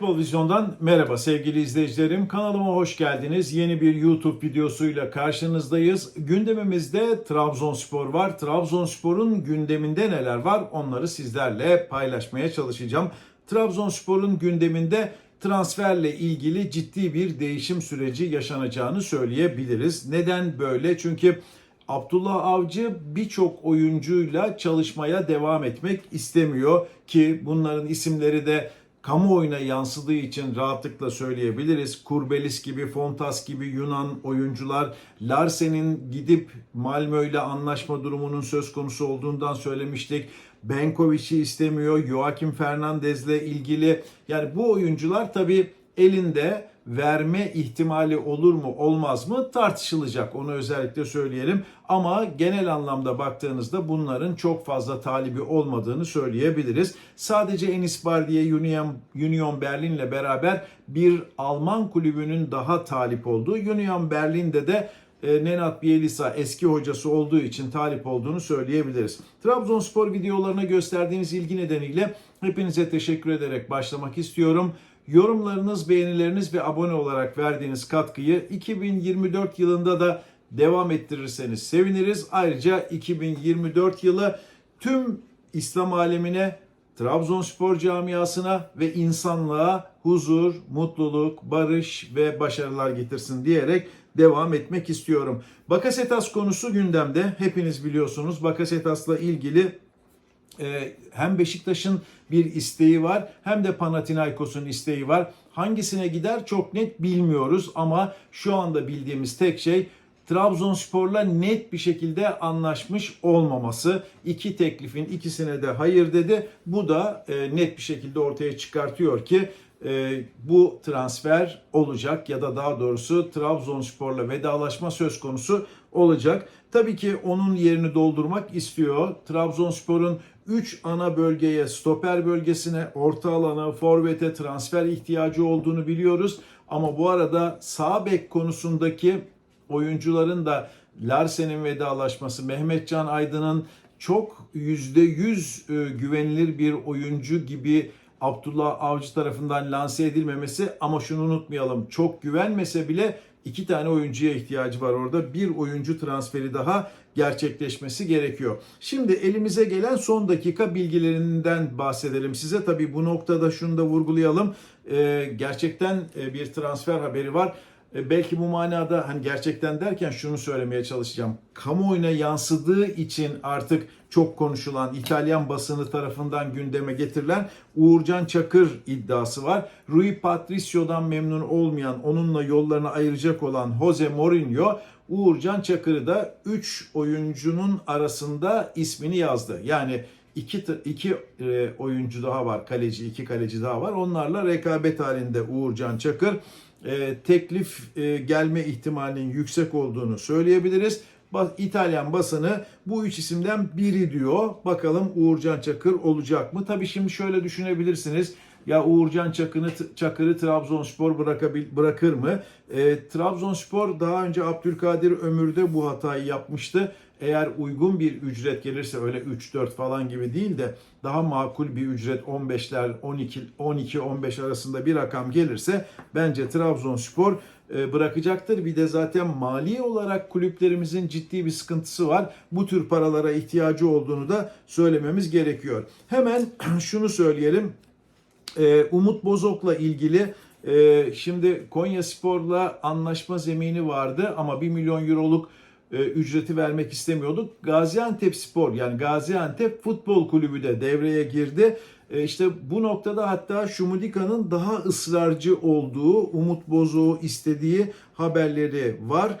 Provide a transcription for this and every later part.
Futbol Vizyon'dan merhaba sevgili izleyicilerim. Kanalıma hoş geldiniz. Yeni bir YouTube videosuyla karşınızdayız. Gündemimizde Trabzonspor var. Trabzonspor'un gündeminde neler var onları sizlerle paylaşmaya çalışacağım. Trabzonspor'un gündeminde transferle ilgili ciddi bir değişim süreci yaşanacağını söyleyebiliriz. Neden böyle? Çünkü Abdullah Avcı birçok oyuncuyla çalışmaya devam etmek istemiyor ki bunların isimleri de kamuoyuna yansıdığı için rahatlıkla söyleyebiliriz. Kurbelis gibi, Fontas gibi Yunan oyuncular, Larsen'in gidip Malmö ile anlaşma durumunun söz konusu olduğundan söylemiştik. Benkovic'i istemiyor, Joaquim Fernandez'le ilgili. Yani bu oyuncular tabii elinde verme ihtimali olur mu olmaz mı tartışılacak. Onu özellikle söyleyelim. Ama genel anlamda baktığınızda bunların çok fazla talibi olmadığını söyleyebiliriz. Sadece Enis Bardiye Union, Union Berlin'le beraber bir Alman kulübünün daha talip olduğu. Union Berlin'de de e, Nenad Bielisa eski hocası olduğu için talip olduğunu söyleyebiliriz. Trabzonspor videolarına gösterdiğiniz ilgi nedeniyle hepinize teşekkür ederek başlamak istiyorum. Yorumlarınız, beğenileriniz ve abone olarak verdiğiniz katkıyı 2024 yılında da devam ettirirseniz seviniriz. Ayrıca 2024 yılı tüm İslam alemine, Trabzonspor camiasına ve insanlığa huzur, mutluluk, barış ve başarılar getirsin diyerek devam etmek istiyorum. Bakasetas konusu gündemde. Hepiniz biliyorsunuz Bakasetas'la ilgili e, hem Beşiktaş'ın bir isteği var hem de Panathinaikos'un isteği var. Hangisine gider çok net bilmiyoruz ama şu anda bildiğimiz tek şey Trabzonspor'la net bir şekilde anlaşmış olmaması. İki teklifin ikisine de hayır dedi. Bu da e, net bir şekilde ortaya çıkartıyor ki e, bu transfer olacak ya da daha doğrusu Trabzonspor'la vedalaşma söz konusu olacak. Tabii ki onun yerini doldurmak istiyor. Trabzonspor'un 3 ana bölgeye, stoper bölgesine, orta alana, forvete transfer ihtiyacı olduğunu biliyoruz. Ama bu arada sağ bek konusundaki oyuncuların da Larsen'in vedalaşması, Mehmetcan Aydın'ın çok %100 e, güvenilir bir oyuncu gibi Abdullah Avcı tarafından lanse edilmemesi ama şunu unutmayalım çok güvenmese bile iki tane oyuncuya ihtiyacı var orada. Bir oyuncu transferi daha gerçekleşmesi gerekiyor. Şimdi elimize gelen son dakika bilgilerinden bahsedelim size. Tabii bu noktada şunu da vurgulayalım. Ee, gerçekten e, bir transfer haberi var. E, belki bu manada hani gerçekten derken şunu söylemeye çalışacağım. Kamuoyuna yansıdığı için artık çok konuşulan İtalyan basını tarafından gündeme getirilen Uğurcan Çakır iddiası var. Rui Patricio'dan memnun olmayan, onunla yollarını ayıracak olan Jose Mourinho Uğurcan Çakır'ı da 3 oyuncunun arasında ismini yazdı. Yani iki, iki e, oyuncu daha var, kaleci, iki kaleci daha var. Onlarla rekabet halinde Uğurcan Çakır e, teklif e, gelme ihtimalinin yüksek olduğunu söyleyebiliriz. İtalyan basını bu üç isimden biri diyor. Bakalım Uğurcan Çakır olacak mı? Tabii şimdi şöyle düşünebilirsiniz. Ya Uğurcan Çakır'ı, Çakır'ı Trabzonspor bırakabil, bırakır mı? E, Trabzonspor daha önce Abdülkadir Ömür'de bu hatayı yapmıştı. Eğer uygun bir ücret gelirse öyle 3-4 falan gibi değil de daha makul bir ücret 15'ler 12 12-15 arasında bir rakam gelirse bence Trabzonspor e, bırakacaktır. Bir de zaten mali olarak kulüplerimizin ciddi bir sıkıntısı var. Bu tür paralara ihtiyacı olduğunu da söylememiz gerekiyor. Hemen şunu söyleyelim. E, Umut Bozok'la ilgili e, şimdi Konya Spor'la anlaşma zemini vardı ama 1 milyon euroluk ücreti vermek istemiyorduk. Gaziantep Spor yani Gaziantep Futbol Kulübü de devreye girdi. İşte bu noktada hatta Şumudika'nın daha ısrarcı olduğu, Umut Bozok'u istediği haberleri var.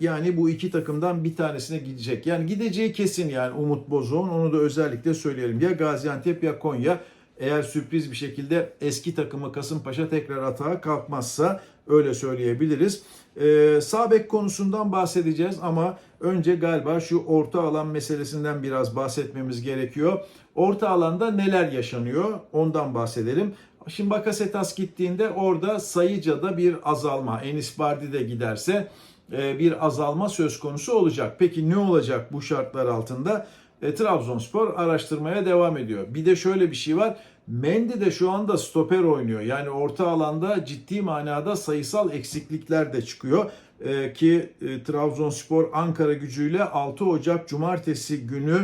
Yani bu iki takımdan bir tanesine gidecek. Yani gideceği kesin yani Umut Bozok'un onu da özellikle söyleyelim. Ya Gaziantep ya Konya eğer sürpriz bir şekilde eski takımı Kasımpaşa tekrar atağa kalkmazsa öyle söyleyebiliriz. Ee, sağ bek konusundan bahsedeceğiz ama önce galiba şu orta alan meselesinden biraz bahsetmemiz gerekiyor. Orta alanda neler yaşanıyor ondan bahsedelim. Şimdi Bakasetas gittiğinde orada sayıca da bir azalma. Enis Bardi de giderse e, bir azalma söz konusu olacak. Peki ne olacak bu şartlar altında? E, Trabzonspor araştırmaya devam ediyor. Bir de şöyle bir şey var. Mendy de şu anda stoper oynuyor. Yani orta alanda ciddi manada sayısal eksiklikler de çıkıyor. Ee, ki e, Trabzonspor Ankara gücüyle 6 Ocak Cumartesi günü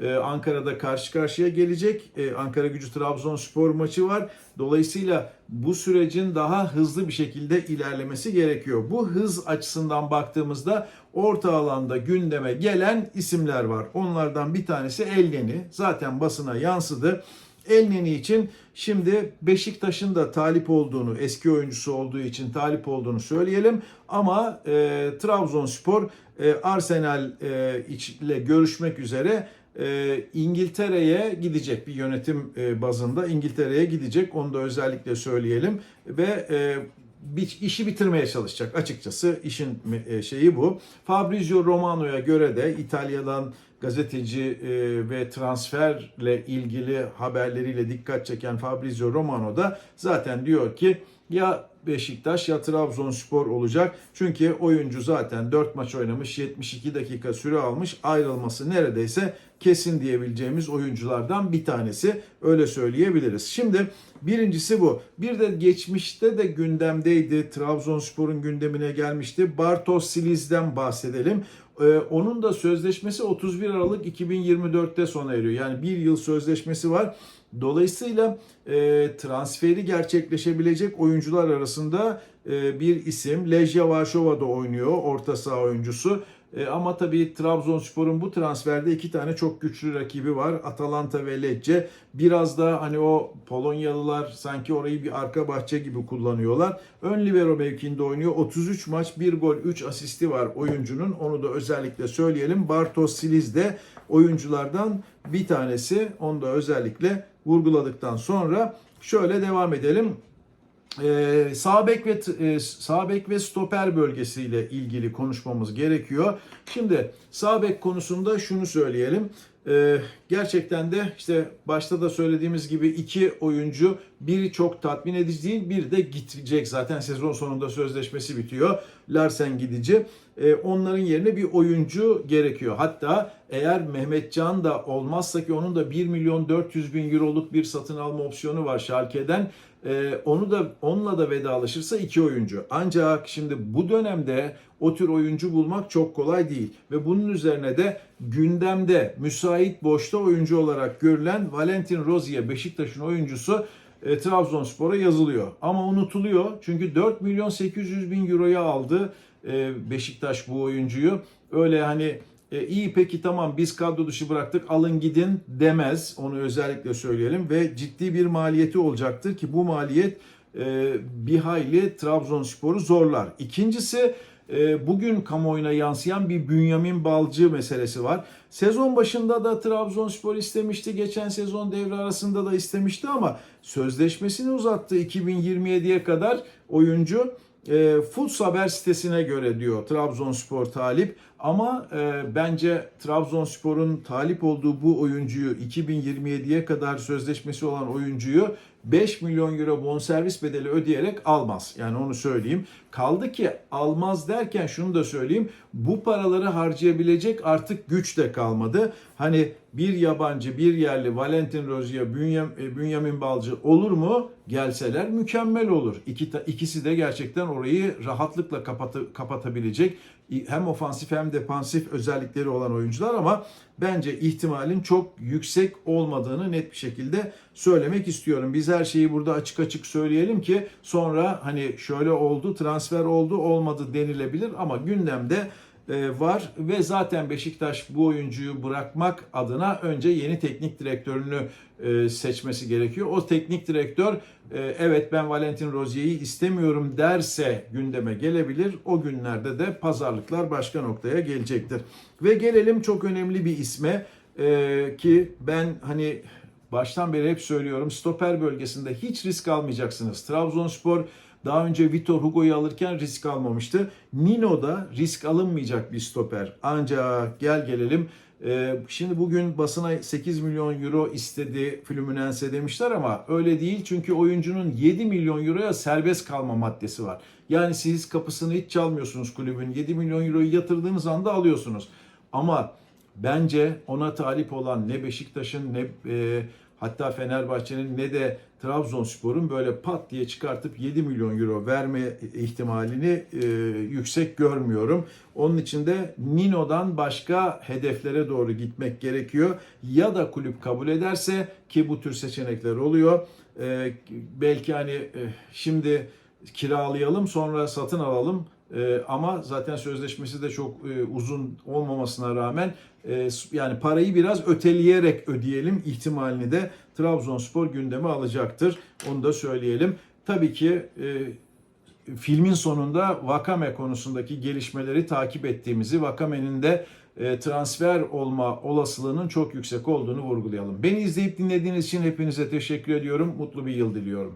e, Ankara'da karşı karşıya gelecek. E, Ankara gücü Trabzonspor maçı var. Dolayısıyla bu sürecin daha hızlı bir şekilde ilerlemesi gerekiyor. Bu hız açısından baktığımızda orta alanda gündeme gelen isimler var. Onlardan bir tanesi Elneni. Zaten basına yansıdı. Elneni için şimdi Beşiktaş'ın da talip olduğunu, eski oyuncusu olduğu için talip olduğunu söyleyelim. Ama e, Trabzonspor e, Arsenal e, ile görüşmek üzere e, İngiltere'ye gidecek bir yönetim e, bazında. İngiltere'ye gidecek onu da özellikle söyleyelim. Ve e, bir işi bitirmeye çalışacak. Açıkçası işin e, şeyi bu. Fabrizio Romano'ya göre de İtalya'dan gazeteci e, ve transferle ilgili haberleriyle dikkat çeken Fabrizio Romano da zaten diyor ki ya Beşiktaş ya Trabzonspor olacak. Çünkü oyuncu zaten 4 maç oynamış, 72 dakika süre almış. Ayrılması neredeyse kesin diyebileceğimiz oyunculardan bir tanesi. Öyle söyleyebiliriz. Şimdi birincisi bu. Bir de geçmişte de gündemdeydi. Trabzonspor'un gündemine gelmişti. Bartosz Siliz'den bahsedelim. Ee, onun da sözleşmesi 31 Aralık 2024'te sona eriyor. Yani bir yıl sözleşmesi var. Dolayısıyla e, transferi gerçekleşebilecek oyuncular arasında e, bir isim. Lejia Varşova'da oynuyor orta saha oyuncusu. E, ama tabii Trabzonspor'un bu transferde iki tane çok güçlü rakibi var. Atalanta ve Lecce. Biraz da hani o Polonyalılar sanki orayı bir arka bahçe gibi kullanıyorlar. Ön libero mevkiinde oynuyor. 33 maç, 1 gol, 3 asisti var oyuncunun. Onu da özellikle söyleyelim. Bartosz Siliz de oyunculardan bir tanesi. Onu da özellikle vurguladıktan sonra şöyle devam edelim. Ee, sağ bek ve e, sağ bek ve stoper bölgesiyle ilgili konuşmamız gerekiyor. Şimdi sağ bek konusunda şunu söyleyelim. Ee, gerçekten de işte başta da söylediğimiz gibi iki oyuncu biri çok tatmin edici değil, biri de gidecek zaten sezon sonunda sözleşmesi bitiyor. Larsen gidici. Ee, onların yerine bir oyuncu gerekiyor. Hatta eğer Mehmetcan da olmazsa ki onun da 1 milyon 400 bin euroluk bir satın alma opsiyonu var Schalke'den. Ee, onu da onunla da vedalaşırsa iki oyuncu. Ancak şimdi bu dönemde o tür oyuncu bulmak çok kolay değil ve bunun üzerine de gündemde müsait boşta oyuncu olarak görülen Valentin Rozier Beşiktaş'ın oyuncusu e, Trabzonspor'a yazılıyor. Ama unutuluyor çünkü 4 milyon 800 bin euroya aldı e, Beşiktaş bu oyuncuyu. Öyle hani e, iyi peki tamam biz kadro dışı bıraktık alın gidin demez. Onu özellikle söyleyelim ve ciddi bir maliyeti olacaktır ki bu maliyet e, bir hayli Trabzonspor'u zorlar. İkincisi e, bugün kamuoyuna yansıyan bir Bünyamin Balcı meselesi var. Sezon başında da Trabzonspor istemişti. Geçen sezon devre arasında da istemişti ama sözleşmesini uzattı 2027'ye kadar oyuncu. E, Futs Haber sitesine göre diyor Trabzonspor talip ama e, bence Trabzonspor'un talip olduğu bu oyuncuyu 2027'ye kadar sözleşmesi olan oyuncuyu 5 milyon euro bonservis bedeli ödeyerek almaz. Yani onu söyleyeyim. Kaldı ki almaz derken şunu da söyleyeyim. Bu paraları harcayabilecek artık güç de kalmadı. Hani bir yabancı, bir yerli Valentin Rozier, e, Bünyamin Balcı olur mu? Gelseler mükemmel olur. İki, ikisi de gerçekten orayı rahatlıkla kapatı, kapatabilecek hem ofansif hem defansif özellikleri olan oyuncular ama bence ihtimalin çok yüksek olmadığını net bir şekilde söylemek istiyorum. Biz her şeyi burada açık açık söyleyelim ki sonra hani şöyle oldu, transfer oldu, olmadı denilebilir ama gündemde var ve zaten Beşiktaş bu oyuncuyu bırakmak adına önce yeni teknik direktörünü e, seçmesi gerekiyor. O teknik direktör e, evet ben Valentin Rozier'i istemiyorum derse gündeme gelebilir. O günlerde de pazarlıklar başka noktaya gelecektir. Ve gelelim çok önemli bir isme ki ben hani baştan beri hep söylüyorum stoper bölgesinde hiç risk almayacaksınız. Trabzonspor daha önce Vitor Hugo'yu alırken risk almamıştı. Nino da risk alınmayacak bir stoper. Ancak gel gelelim ee, Şimdi bugün basına 8 milyon euro istedi Fluminense demişler ama öyle değil. Çünkü oyuncunun 7 milyon euroya serbest kalma maddesi var. Yani siz kapısını hiç çalmıyorsunuz kulübün. 7 milyon euroyu yatırdığınız anda alıyorsunuz. Ama bence ona talip olan ne Beşiktaş'ın ne e, hatta Fenerbahçe'nin ne de Trabzonspor'un böyle pat diye çıkartıp 7 milyon euro verme ihtimalini e, yüksek görmüyorum. Onun için de Nino'dan başka hedeflere doğru gitmek gerekiyor. Ya da kulüp kabul ederse ki bu tür seçenekler oluyor. E, belki hani e, şimdi kiralayalım sonra satın alalım. Ee, ama zaten sözleşmesi de çok e, uzun olmamasına rağmen e, yani parayı biraz öteleyerek ödeyelim ihtimalini de Trabzonspor gündeme alacaktır. Onu da söyleyelim. Tabii ki e, filmin sonunda Vakame konusundaki gelişmeleri takip ettiğimizi, Vakame'nin de e, transfer olma olasılığının çok yüksek olduğunu vurgulayalım. Beni izleyip dinlediğiniz için hepinize teşekkür ediyorum. Mutlu bir yıl diliyorum.